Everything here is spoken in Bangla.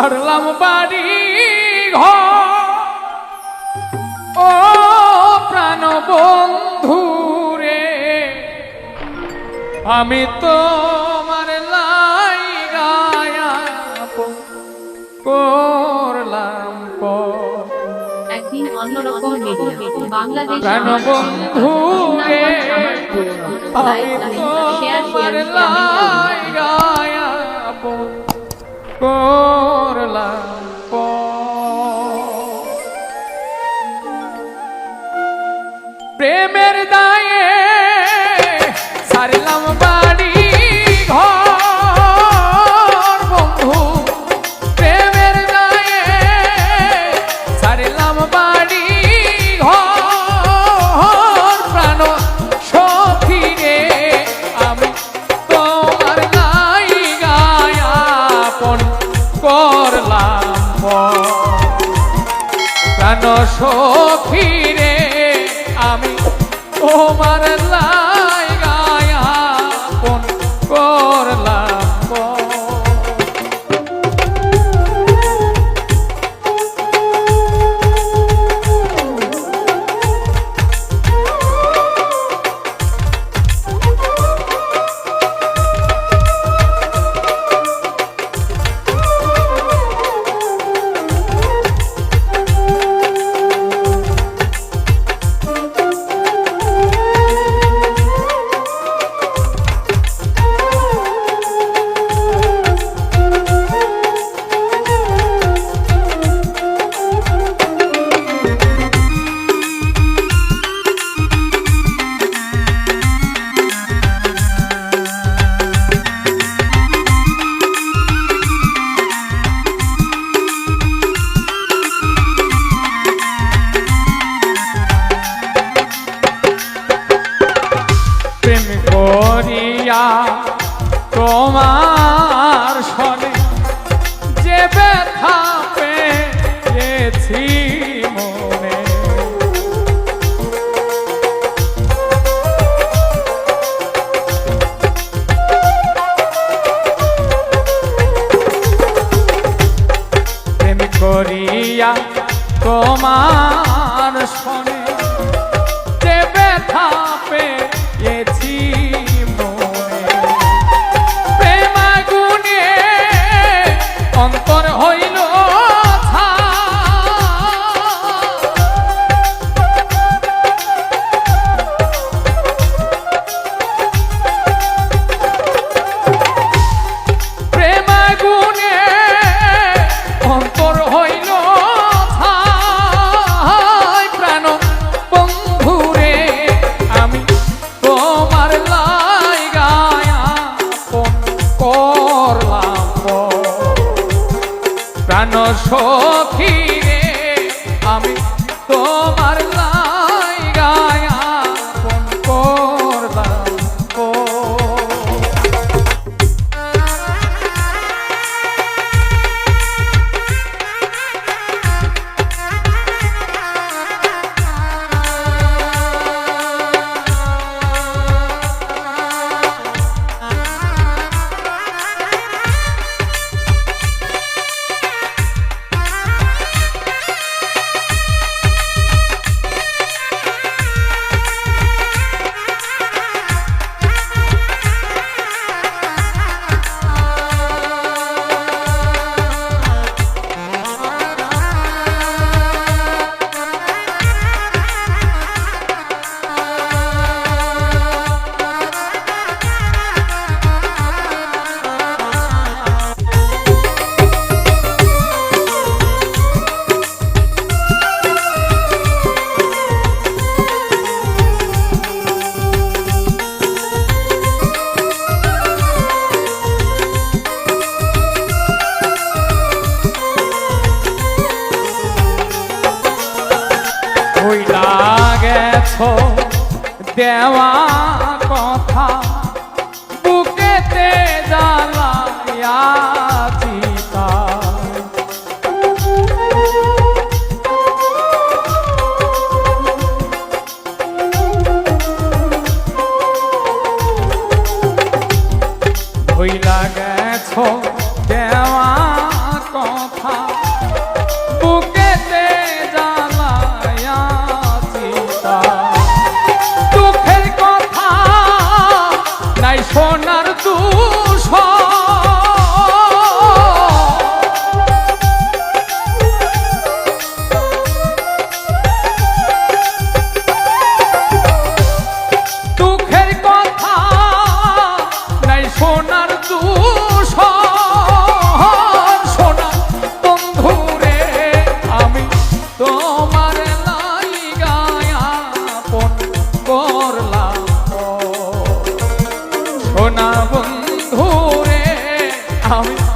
সারলাম বাড়ি ও প্রাণ বন্ধু রে আমি তোমার লাই গায়া করলাম একদিন অন্যরকম বাংলাদেশ প্রাণ আমার বন্ধু রে আমি তোমার লাই গায়া করলাম প্রেমের দায়ে সারলাম সখী রে আমি তোমার লাই করিয়া তোমার সনে যে ব্যথা পেয়েছি মনে। প্রেম করিয়া তোমার সখী রে আমি তোমার লাই 愿望 সোনা বন্ধুরে আমি